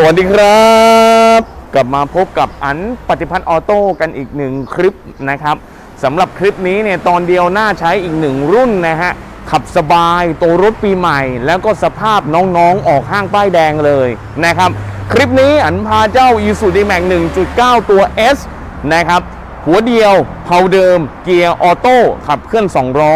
สวัสดีครับ กลับมาพบกับอันปฏิพัฒน์ออโต้กันอีกหนึ่งคลิปนะครับสำหรับคลิปนี้เนี่ยตอนเดียวน่าใช้อีกหนึ่งรุ่นนะฮะ ขับสบายตัวรถปีใหม่ แล้วก็สภาพน้องๆออกห้างป้ายแดงเลยนะครับ คลิปนี้อันพาเจ้า i s u d m a x 1.9 ตัว S นะครับ หัวเดียวเพาเดิม เกียร์ออโต้ขับเคลื่อน2ล้อ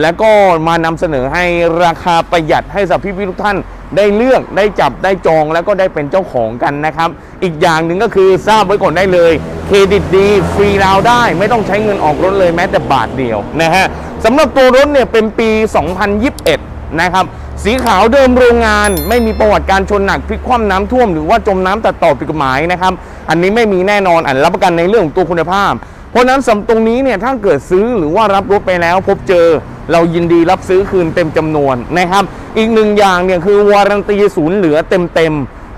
แล้วก็มานำเสนอให้ราคาประหยัดให้สับพี่พี่ทุกท่าน ได้เลือกได้จับได้จองแล้วก็ได้เป็นเจ้าของกันนะครับ อีกอย่างหนึ่งก็คือทราบไว้ก่อนได้เลย เครดิตดีฟรีดาวได้ ไม่ต้องใช้เงินออกรถเลยแม้แต่บาทเดียวนะฮะสำหรับตัวรถเนี่ยเป็นปี 2021 นะครับสีขาวเดิมโรงงาน ไม่มีประวัติการชนหนักพลิกคว่ำน้ำท่วมหรือว่าจมน้ำตัดต่อผิดกฎหมายนะครับ อันนี้ไม่มีแน่นอนอันรับประกันในเรื่องของตัวคุณภาพ เพราะนั้นสำตรงนี้เนี่ยถ้าเกิดซื้อหรือว่ารับรถไปแล้วพบเจอ เรายินดีรับซื้อคืนเต็มจำนวนนะครับ อีกหนึ่งอย่างเนี่ยคือวารันตีศูนย์เหลือเต็มเต็ม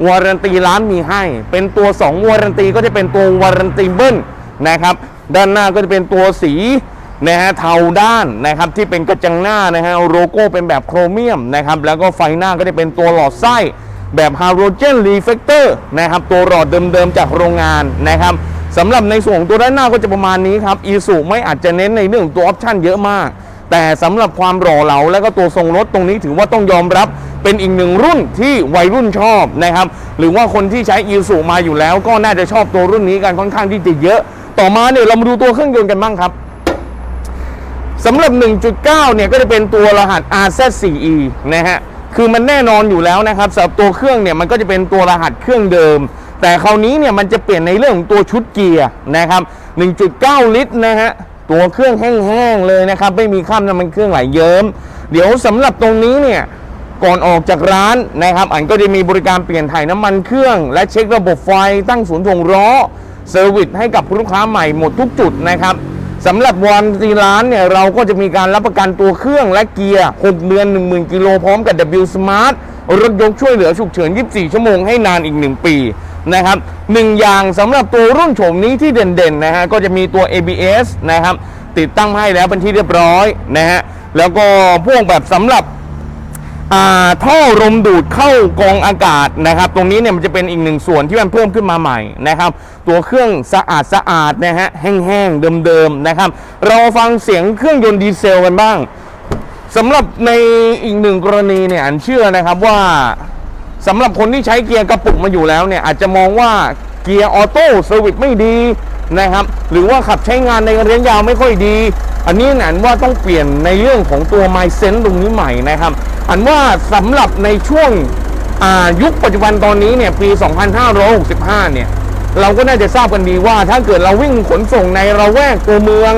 วารันตีร้านมีให้ เป็นตัว 2 วารันตีก็จะเป็นตัววารันตีเบิ้ลนะครับ ด้านหน้าก็จะเป็นตัวสีนะฮะเทาด้านนะครับที่เป็นกระจังหน้านะฮะโลโก้เป็นแบบโครเมียมนะครับแล้วก็ไฟหน้าก็จะเป็นตัวหลอดไส้แบบฮาโลเจนรีเฟกเตอร์นะครับตัวหลอดเดิมๆจากโรงงานนะครับ สำหรับในส่วนของตัวด้านหน้าก็จะประมาณนี้ครับอีสุไม่อาจจะเน้นในเรื่องตัวออปชั่นเยอะมาก แต่สำหรับความหล่อเหลาและก็ตัวทรงรถตรงนี้ถือว่าต้องยอมรับเป็นอีกหนึ่งรุ่นที่วัยรุ่นชอบนะครับ หรือว่าคนที่ใช้อีสุมาอยู่แล้ว ก็น่าจะชอบตัวรุ่นนี้กันค่อนข้างที่จะเยอะ ต่อมาเนี่ยเรามาดูตัวเครื่องยนต์กันบ้างครับสำหรับ 1.9 เนี่ยก็จะเป็นตัวรหัส RZ4E นะฮะ คือมันแน่นอนอยู่แล้วนะครับสำหรับตัวเครื่องเนี่ยมันก็จะเป็นตัวรหัสเครื่องเดิม แต่คราวนี้เนี่ยมันจะเปลี่ยนในเรื่องของตัวชุดเกียร์นะครับ 1.9 ลิตรนะฮะตัวเครื่องแห้งๆเลยนะครับ ไม่มีข้ามน้ำมันเครื่องไหลเยิ้ม เดี๋ยวสำหรับตรงนี้เนี่ยก่อนออกจากร้านนะครับอันก็จะมีบริการเปลี่ยนถ่ายน้ำมันเครื่อง และเช็คระบบไฟตั้งศูนย์ถ่วงล้อเซอร์วิสให้กับลูกค้าใหม่หมดทุกจุดนะครับสำหรับวันตีร้านเนี่ยเราก็จะมีการรับประกันตัวเครื่องและเกียร์ 6 เดือน 10,000 กิโลพร้อมกับ W Smart รถยกช่วยเหลือฉุกเฉิน 24 ชั่วโมงให้นานอีก 1 ปี นะครับหนึ่งอย่างสำหรับตัวรุ่นโฉมนี้ที่เด่นๆนะฮะก็จะมีตัว ABS นะครับติดตั้งให้แล้วเป็นที่เรียบร้อยนะฮะแล้วก็พวกแบบสำหรับอ่าท่อลมดูดเข้ากองอากาศนะครับ ตรงนี้เนี่ยมันจะเป็นอีกหนึ่งส่วนที่มันเพิ่มขึ้นมาใหม่นะครับ ตัวเครื่องสะอาดสะอาดนะฮะแห้งๆเดิมๆนะครับ เราฟังเสียงเครื่องยนต์ดีเซลกันบ้างสำหรับในอีกหนึ่งกรณีเนี่ยอันเชื่อนะครับว่า สำหรับคนที่ใช้เกียร์กระปุกมาอยู่แล้วเนี่ยอาจจะมองว่าเกียร์ออโต้เซอร์วิสไม่ดีนะครับ หรือว่าขับใช้งานในระยะยาวไม่ค่อยดี อันนี้อันว่าต้องเปลี่ยนในเรื่องของตัว m y s e n s e ตรงนี้ใหม่นะครับ อันว่าสำหรับในช่วงยุคปัจจุบันตอนนี้เนี่ยปี 2565 เนี่ยเราก็น่าจะทราบกันดีว่าถ้าเกิดเราวิ่งขนส่งในระแวกตัวเมือง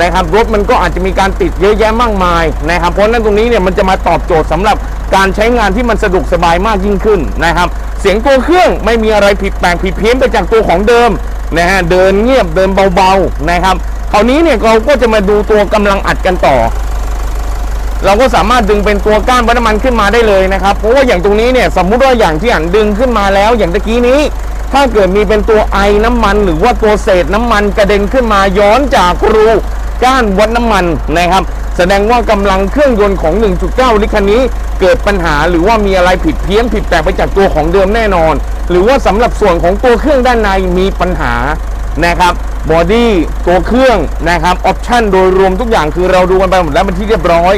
นะครับรถมันก็อาจจะมีการติดเยอะแยะมากมายนะครับเพราะนั้นตรงนี้เนี่ยมันจะมาตอบโจทย์สำหรับการใช้งานที่มันสะดวกสบายมากยิ่งขึ้นนะครับ เสียงตัวเครื่องไม่มีอะไรผิดแปลกผิดเพี้ยนไปจากตัวของเดิมนะฮะเดินเงียบเดินเบาๆนะครับคราวนี้เนี่ยเราก็จะมาดูตัวกำลังอัดกันต่อ เราก็สามารถดึงเป็นตัวก้านวัดน้ำมันขึ้นมาได้เลยนะครับเพราะว่าอย่างตรงนี้เนี่ยสมมุติว่าอย่างที่อันดึงขึ้นมาแล้ว อย่างตะกี้นี้ถ้าเกิดมีเป็นตัวไอน้ำมัน หรือว่าตัวเศษน้ำมันกระเด็นขึ้นมาย้อนจากรู ก้านวัดน้ำมันนะครับ แสดงว่ากำลังเครื่องยนต์ของ 1.9 ลิตรคันนี้ เกิดปัญหาหรือว่ามีอะไรผิดเพี้ยนผิดแปลกไปจากตัวของเดิมแน่นอน หรือว่าสำหรับส่วนของตัวเครื่องด้านในมีปัญหานะครับบอดี้ตัวเครื่องนะครับออปชันโดยรวมทุกอย่างคือเราดูกันไปหมดแล้วเป็นที่เรียบร้อย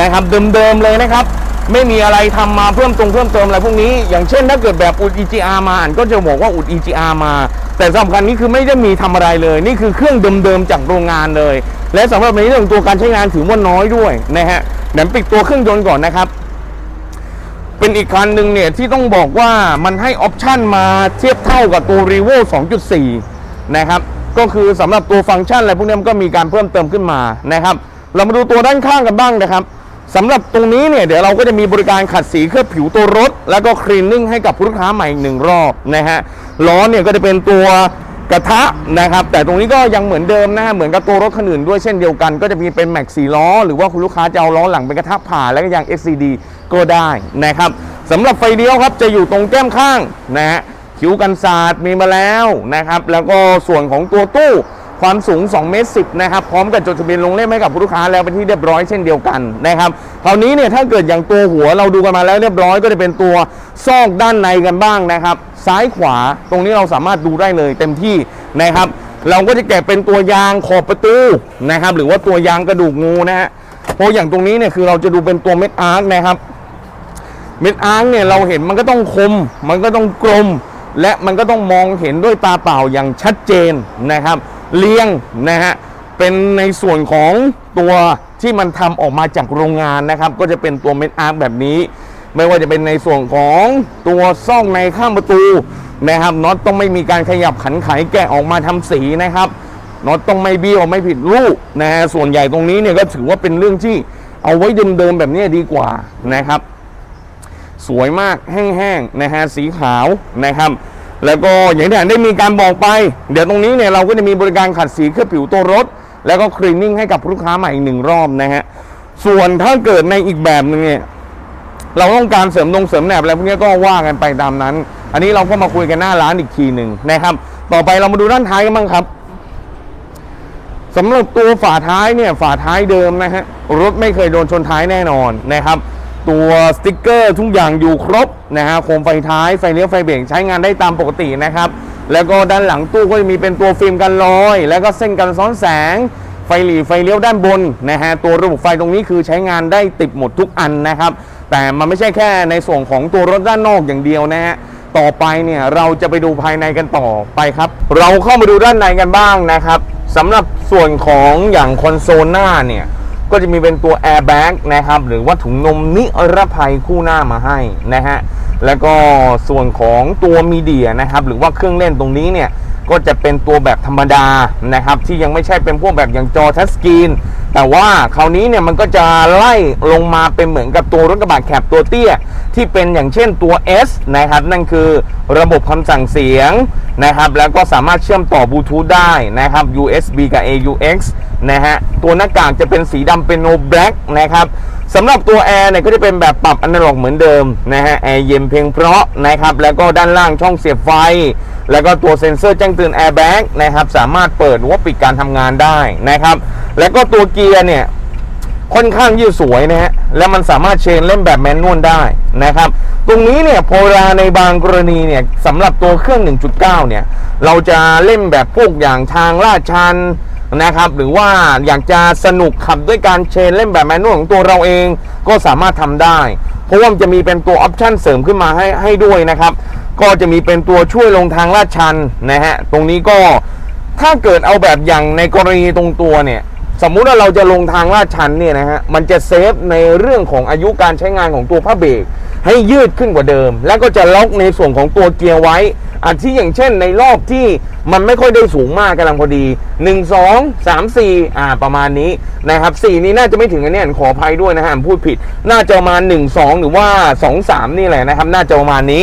นะครับเดิมๆเลยนะครับไม่มีอะไรทำมาเพิ่มตรงเพิ่มเติมอะไรพวกนี้ อย่างเช่นถ้าเกิดแบบอุด EGR มาอ่านก็จะบอกว่าอุด EGR มา แต่สำคัญนี้คือไม่ได้มีทำอะไรเลย นี่คือเครื่องเดิมๆจากโรงงานเลย และสำหรับในเรื่องตัวการใช้งานถือว่าน้อยด้วยนะฮะเดี๋ยวปิดตัวเครื่องยนต์ก่อนนะครับ เป็นอีกคันหนึ่งเนี่ยที่ต้องบอกว่ามันให้ออปชันมาเทียบเท่ากับตัว r e v o 2.4 นะครับ ก็คือสำหรับตัวฟังก์ชันอะไรพวกนี้มันก็มีการเพิ่มเติมขึ้นมานะครับ เรามาดูตัวด้านข้างกันบ้างนะครับสำหรับตรงนี้เนี่ยเดี๋ยวเราก็จะมีบริการขัดสีเคลือบผิวตัวรถ แล้วก็คลีนนิ่งให้กับลูกค้าใหม่อีกหนึ่งรอบนะฮะล้อเนี่ยก็จะเป็นตัว กระทะนะครับ แต่ตรงนี้ก็ยังเหมือนเดิมนะฮะเหมือนกับตัวรถคันอื่นด้วยเช่นเดียวกันก็จะมีเป็นแม็กซี่ล้อ หรือว่าคุณลูกค้าจะเอาล้อหลังเป็นกระทะผ่าแล้วก็ยาง XCD ก็ได้นะครับสำหรับไฟเลี้ยวครับจะอยู่ตรงแก้มข้างนะฮะคิ้วกันศาสตร์มีมาแล้วนะครับ แล้วก็ส่วนของตัวตู้ ความสูง2เมตร10นะครับพร้อมกับจดทะเบียนลงเล่มให้กับผู้ลูกค้าแล้วเป็นที่เรียบร้อยเช่นเดียวกันนะครับคราวนี้เนี่ยถ้าเกิดอย่างตัวหัวเราดูกันมาแล้วเรียบร้อยก็จะเป็นตัวซอกด้านในกันบ้างนะครับ ซ้ายขวาตรงนี้เราสามารถดูได้เลยเต็มที่นะครับ เราก็จะแกะเป็นตัวยางขอบประตูนะครับ หรือว่าตัวยางกระดูกงูนะฮะเพราะอย่างตรงนี้เนี่ยคือเราจะดูเป็นตัวเม็ดอาร์คนะครับ เม็ดอาร์คเนี่ยเราเห็นมันก็ต้องคม มันก็ต้องกลม และมันก็ต้องมองเห็นด้วยตาเปล่าอย่างชัดเจนนะครับ เลี้ยงนะฮะเป็นในส่วนของตัวที่มันทำออกมาจากโรงงานนะครับ ก็จะเป็นตัวเม็ดอาร์คแบบนี้ ไม่ว่าจะเป็นในส่วนของตัวซ่องในข้างประตูนะครับน็อตต้องไม่มีการขยับขันไขแกะออกมาทำสีนะครับน็อตต้องไม่เบี้ยวไม่ผิดรูปนะฮะส่วนใหญ่ตรงนี้เนี่ยก็ถือว่าเป็นเรื่องที่เอาไว้เดิมๆแบบนี้ดีกว่านะครับ สวยมากแห้งๆนะฮะสีขาวนะครับ แล้วก็อย่างที่ได้มีการบอกไป เดี๋ยวตรงนี้เนี่ยเราก็จะมีบริการขัดสีเคลือบผิวตัวรถ แล้วก็คลีนนิ่งให้กับลูกค้าใหม่อีกหนึ่งรอบนะฮะส่วนถ้าเกิดในอีกแบบหนึ่งเนี่ยเราต้องการเสริมนงเสริมแหนบอะไรพวกนี้ก็ว่ากันไปตามนั้น อันนี้เราก็มาคุยกันหน้าร้านอีกทีหนึ่งนะครับ ต่อไปเรามาดูด้านท้ายกันบ้างครับสำหรับตัวฝาท้ายเนี่ยฝาท้ายเดิมนะฮะรถไม่เคยโดนชนท้ายแน่นอนนะครับ ตัวสติกเกอร์ทุกอย่างอยู่ครบ นะฮะโคมไฟท้ายไฟเลี้ยวไฟเบรกใช้งานได้ตามปกตินะครับ แล้วก็ด้านหลังตู้ก็จะมีเป็นตัวฟิล์มกันรอย แล้วก็เส้นกันซ้อนแสง ไฟหลีไฟเลี้ยวด้านบนนะฮะตัวระบบไฟตรงนี้คือใช้งานได้ติดหมดทุกอันนะครับ แต่มันไม่ใช่แค่ในส่วนของตัวรถด้านนอกอย่างเดียวนะฮะต่อไปเนี่ยเราจะไปดูภายในกันต่อไปครับ เราเข้ามาดูด้านในกันบ้างนะครับสำหรับส่วนของอย่างคอนโซลหน้าเนี่ย ก็จะมีเป็นตัว airbag นะครับหรือว่าถุงนมนิรภัยคู่หน้ามาให้นะฮะแล้วก็ส่วนของตัวมีเดียนะครับหรือว่าเครื่องเล่นตรงนี้เนี่ยก็จะเป็นตัวแบบธรรมดานะครับที่ยังไม่ใช่เป็นพวกแบบอย่างจอทัชสกรีนแต่ว่าคราวนี้เนี่ยมันก็จะไล่ลงมาเป็นเหมือนกับตัวรถกระบะแคบตัวเตี้ย ที่เป็นอย่างเช่นตัว S นะครับ นั่นคือระบบคำสั่งเสียงนะครับ แล้วก็สามารถเชื่อมต่อบลูทูธได้นะครับ USB กับ AUX นะฮะ ตัวหน้ากากจะเป็นสีดำเป็นโนแบล็กนะครับสำหรับตัวแอร์เนี่ยก็จะเป็นแบบปรับอนาล็อกเหมือนเดิมนะฮะแอร์เย็นเพียงเพราะนะครับ แล้วก็ด้านล่างช่องเสียบไฟ แล้วก็ตัวเซ็นเซอร์แจ้งเตือนแอร์แบ็กนะครับ สามารถเปิดหรือว่าปิดการทำงานได้นะครับ แล้วก็ตัวเกียร์เนี่ย ค่อนข้างยืดสวยนะฮะ แล้วมันสามารถเชนเล่นแบบแมนนวลได้นะครับ ตรงนี้เนี่ยโพลาในบางกรณีเนี่ยสำหรับตัวเครื่อง 1.9 เนี่ย เราจะเล่นแบบพวกอย่างทางลาดชันนะครับ หรือว่าอยากจะสนุกขับด้วยการเชนเล่นแบบแมนนวลของตัวเราเองก็สามารถทำได้ เพราะว่ามันจะมีเป็นตัวออปชันเสริมขึ้นมาให้ให้ด้วยนะครับ ก็จะมีเป็นตัวช่วยลงทางลาดชันนะฮะ ตรงนี้ก็ถ้าเกิดเอาแบบอย่างในกรณีตรงตัวเนี่ย สมมุติว่าเราจะลงทางลาดชันเนี่ยนะฮะมันจะเซฟในเรื่องของอายุการใช้งานของตัวผ้าเบรกให้ยืดขึ้นกว่าเดิม แล้วก็จะล็อกในส่วนของตัวเกียร์ไว้อาที่อย่างเช่นในรอบที่มันไม่ค่อยได้สูงมากกำลังพอดี 1 2 3 4อ่าประมาณนี้นะครับ4นี้น่าจะไม่ถึงอันเนี้ยขออภัยด้วยนะฮะผมพูดผิด น่าจะประมาณ1 2 หรือว่า 2 3 นี่แหละนะครับ น่าจะประมาณนี้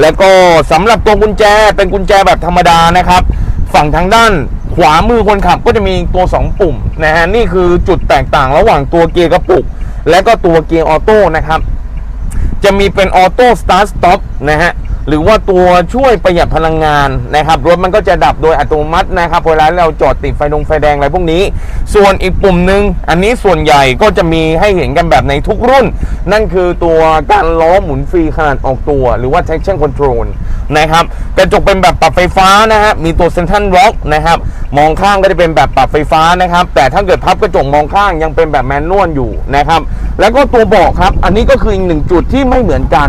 แล้วก็สำหรับตัวกุญแจเป็นกุญแจแบบธรรมดานะครับ ฝั่งทางด้าน ขวามือคนขับก็จะมีตัว 2 ปุ่มนะฮะนี่คือจุดแตกต่างระหว่างตัวเกียร์กระปุก และก็ตัวเกียร์ออโต้นะครับ จะมีเป็นออโต้สตาร์ทสต็อปนะฮะหรือว่าตัวช่วยประหยัดพลังงานนะครับรถมันก็จะดับโดยอัตโนมัตินะครับเวลาเราจอดติดไฟดงไฟแดงอะไรพวกนี้ ส่วนอีกปุ่มหนึ่งอันนี้ส่วนใหญ่ก็จะมีให้เห็นกันแบบในทุกรุ่น นั่นคือตัวการล้อหมุนฟรีขนาดออกตัว หรือว่า traction control นะครับกระจกเป็นแบบปรับไฟฟ้านะฮะมีตัวเซนทันร็อกนะครับมองข้างก็จะเป็นแบบปรับไฟฟ้านะครับ แต่ถ้าเกิดพับกระจกมองข้างยังเป็นแบบแมนนวลอยู่นะครับแล้วก็ตัวเบาะครับ อันนี้ก็คืออีกหนึ่งจุดที่ไม่เหมือนกัน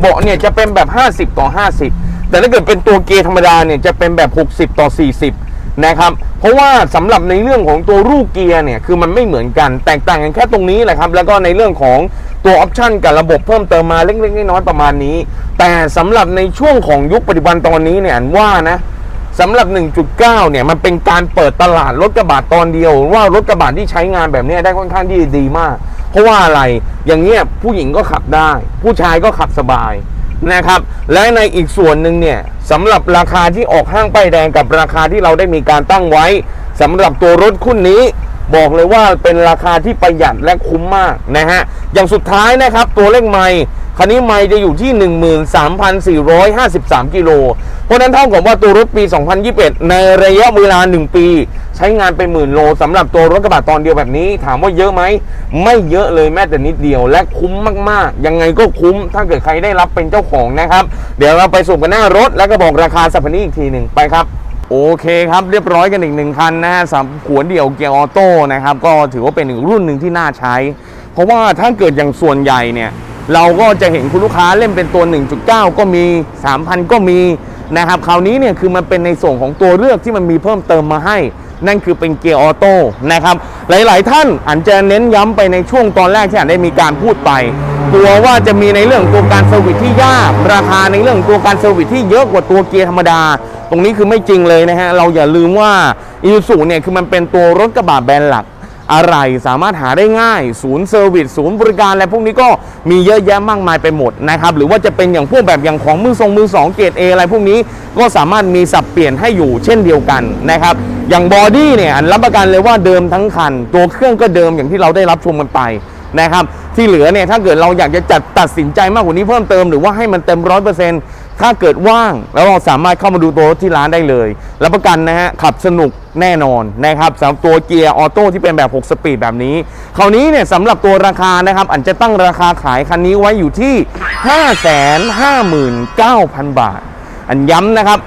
เบาะเนี่ยจะเป็นแบบ 50 ต่อ 50 แต่ถ้าเกิดเป็นตัวเกียร์ธรรมดาเนี่ยจะเป็นแบบ 60 ต่อ 40 นะครับ เพราะว่าสำหรับในเรื่องของตัวรูปเกียร์เนี่ยคือมันไม่เหมือนกัน แตกต่างกันแค่ตรงนี้แหละครับ แล้วก็ในเรื่องของ ตัวออปชันกับระบบเพิ่มเติมมาเล็กๆน้อยๆประมาณนี้ แต่สำหรับในช่วงของยุคปัจจุบันตอนนี้เนี่ยอันว่านะสำหรับ 1.9 เนี่ย มันเป็นการเปิดตลาดรถกระบะตอนเดียว ว่ารถกระบะที่ใช้งานแบบนี้ได้ค่อนข้างที่ดีมาก เพราะว่าอะไรอย่างเงี้ยผู้หญิงก็ขับได้ ผู้ชายก็ขับสบายนะครับ และในอีกส่วนหนึ่งเนี่ยสำหรับราคาที่ออกห้างป้ายแดงกับราคาที่เราได้มีการตั้งไว้สำหรับตัวรถคุณนี้ บอกเลยว่าเป็นราคาที่ประหยัดและคุ้มมากนะฮะ อย่างสุดท้ายนะครับตัวเลขไมค์คันนี้ไมล์จะอยู่ที่ 13,453 กิโล เพราะนั้นเท่ากับว่าตัวรถปี 2021 ในระยะเวลา 1 ปี ใช้งานไปหมื่นโลสำหรับตัวรถกระบะตอนเดียวแบบนี้ ถามว่าเยอะไหม ไม่เยอะเลยแม้แต่นิดเดียว และคุ้มมากๆ ยังไงก็คุ้ม ถ้าเกิดใครได้รับเป็นเจ้าของนะครับ เดี๋ยวเราไปสุ่มกันหน้ารถแล้วก็บอกราคาสัปนี้อีกทีหนึ่งไปครับ โอเคครับเรียบร้อยกันอีกหนึ่งคันนะฮะสำหรับหัวเดี่ยวเกียร์ออโต้นะครับก็ถือว่าเป็นอีกรุ่นหนึ่งที่น่าใช้ เพราะว่าถ้าเกิดอย่างส่วนใหญ่เนี่ยเราก็จะเห็นคุณลูกค้าเล่นเป็นตัว 1.9 ก็มี 3,000 ก็มีนะครับคราวนี้เนี่ยคือมันเป็นในส่วนของตัวเลือกที่มันมีเพิ่มเติมมาให้ นั่นคือเป็นเกียร์ออโต้นะครับหลายๆ ท่านอาจจะเน้นย้ำไปในช่วงตอนแรกที่อาจได้มีการพูดไปกลัวว่าจะมีในเรื่องตัวการเซอร์วิสที่ยาก ราคาในเรื่องตัวการเซอร์วิสที่เยอะกว่าตัวเกียร์ธรรมดา ตรงนี้คือไม่จริงเลยนะฮะ เราอย่าลืมว่าอีซูเนี่ยคือมันเป็นตัวรถกระบะแบรนด์หลักอะไรสามารถหาได้ง่าย ศูนย์เซอร์วิสศูนย์บริการอะไรพวกนี้ก็มีเยอะแยะมากมายไปหมดนะครับ หรือว่าจะเป็นอย่างพวกแบบอย่างของมือทรงมือสองเกรดเออะไรพวกนี้ก็สามารถมีสับเปลี่ยนให้อยู่เช่นเดียวกันนะครับ อย่างบอดี้เนี่ยรับประกันเลยว่าเดิมทั้งคัน ตัวเครื่องก็เดิมอย่างที่เราได้รับชมกันไปนะครับ ที่เหลือเนี่ยถ้าเกิดเราอยากจะจัดตัดสินใจมากกว่านี้เพิ่มเติมหรือว่าให้มันเต็มร้อยเปอร์เซ็นต์ ถ้าเกิดว่างแล้วเราสามารถเข้ามาดูตัวรถที่ร้านได้เลยรับประกันนะฮะขับสนุกแน่นอนนะครับสำหรับตัวเกียร์ออโต้ที่เป็นแบบ 6 สปีดแบบนี้ คราวนี้เนี่ยสำหรับตัวราคานะครับอันจะตั้งราคาขายคันนี้ไว้อยู่ที่ 559,000 บาท อันย้ำนะครับ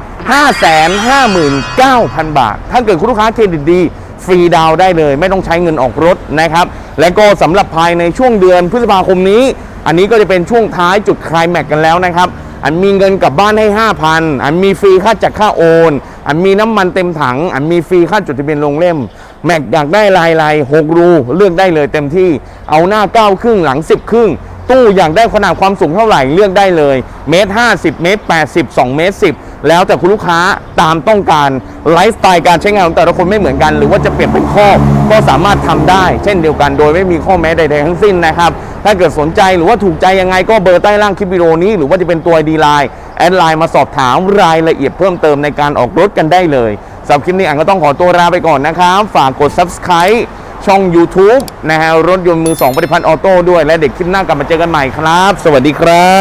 559,000 บาท ถ้าเกิดคุณลูกค้าเครดิตดีฟรีดาวได้เลยไม่ต้องใช้เงินออกรถนะครับ และก็สำหรับภายในช่วงเดือนพฤษภาคมนี้ อันนี้ก็จะเป็นช่วงท้ายจุดคลายแม็กกันแล้วนะครับ อันมีเงินกลับบ้านให้ 5,000 อันมีฟรีค่าจัดค่าโอน อันมีน้ำมันเต็มถัง อันมีฟรีค่าจดทะเบียนลงเล่ม แม็กอยากได้ลายลายหกรูเลือกได้เลยเต็มที่ เอาหน้า 9 ครึ่งหลัง 10 ครึ่ง ตู้อยากได้ขนาดความสูงเท่าไหร่เลือกได้เลยเมตร50 เมตร 80 2 เมตร 10 แล้วแต่คุณลูกค้าตามต้องการไลฟ์สไตล์การใช้งานของแต่ละคนไม่เหมือนกัน หรือว่าจะเปลี่ยนเป็นข้อก็สามารถทำได้ เช่นเดียวกันโดยไม่มีข้อแม้ใดๆทั้งสิ้นนะครับ ถ้าเกิดสนใจหรือว่าถูกใจยังไงก็เบอร์ใต้ล่างคลิปวิดีโอนี้หรือว่าจะเป็นตัวดีไลน์แอดไลน์มาสอบถามรายละเอียดเพิ่มเติมในการออกรถกันได้เลยสำหรับคลิปนี้อังก็ต้องขอตัวลาไปก่อนนะครับ ฝากกด subscribe ช่อง YouTube นะฮะรถยนต์มือสองปฏิพันธ์ออโต้ด้วย และเด็กคลิปหน้ากลับมาเจอกันใหม่ครับ สวัสดีครั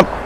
บ